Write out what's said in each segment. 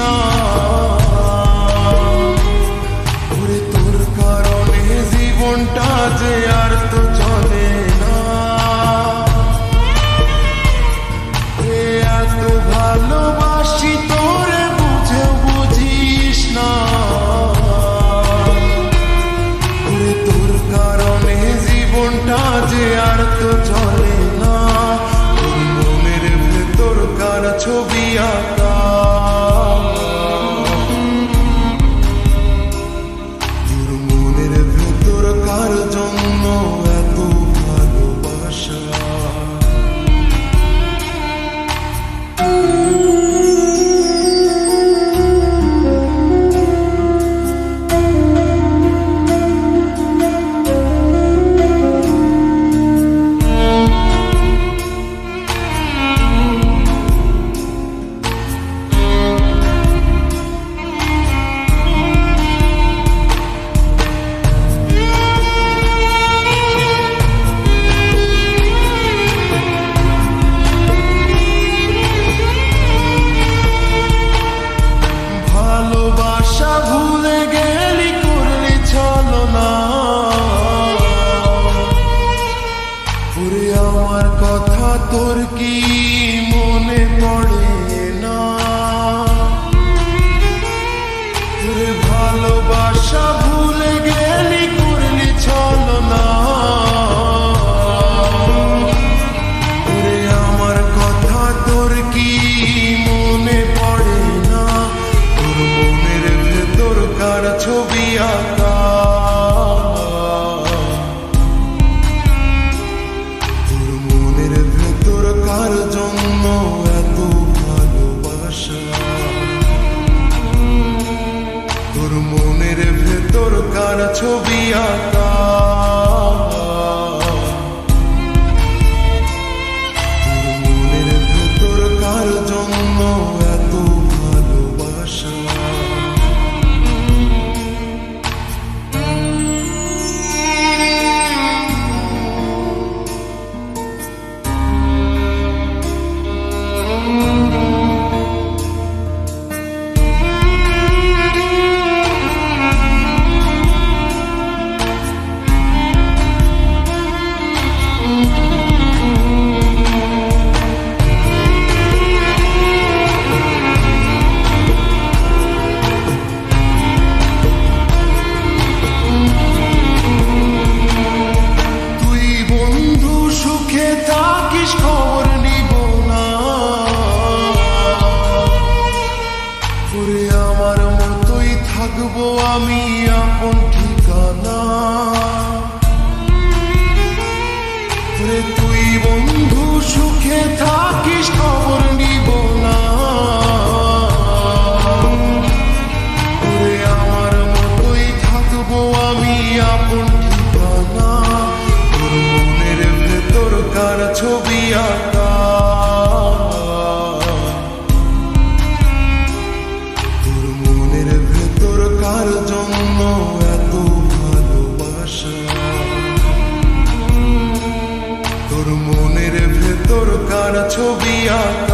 না তোর কারণে জীবনটা যে ਤੁਰ ਕੀ তোমার ছবি আঁকা। মনের ভেতর কার জন্য এত ভালোবাসা। আমি আপন ঠিকানা। তুই বন্ধু সুখে থাকিস খবর নিব are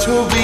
ছবি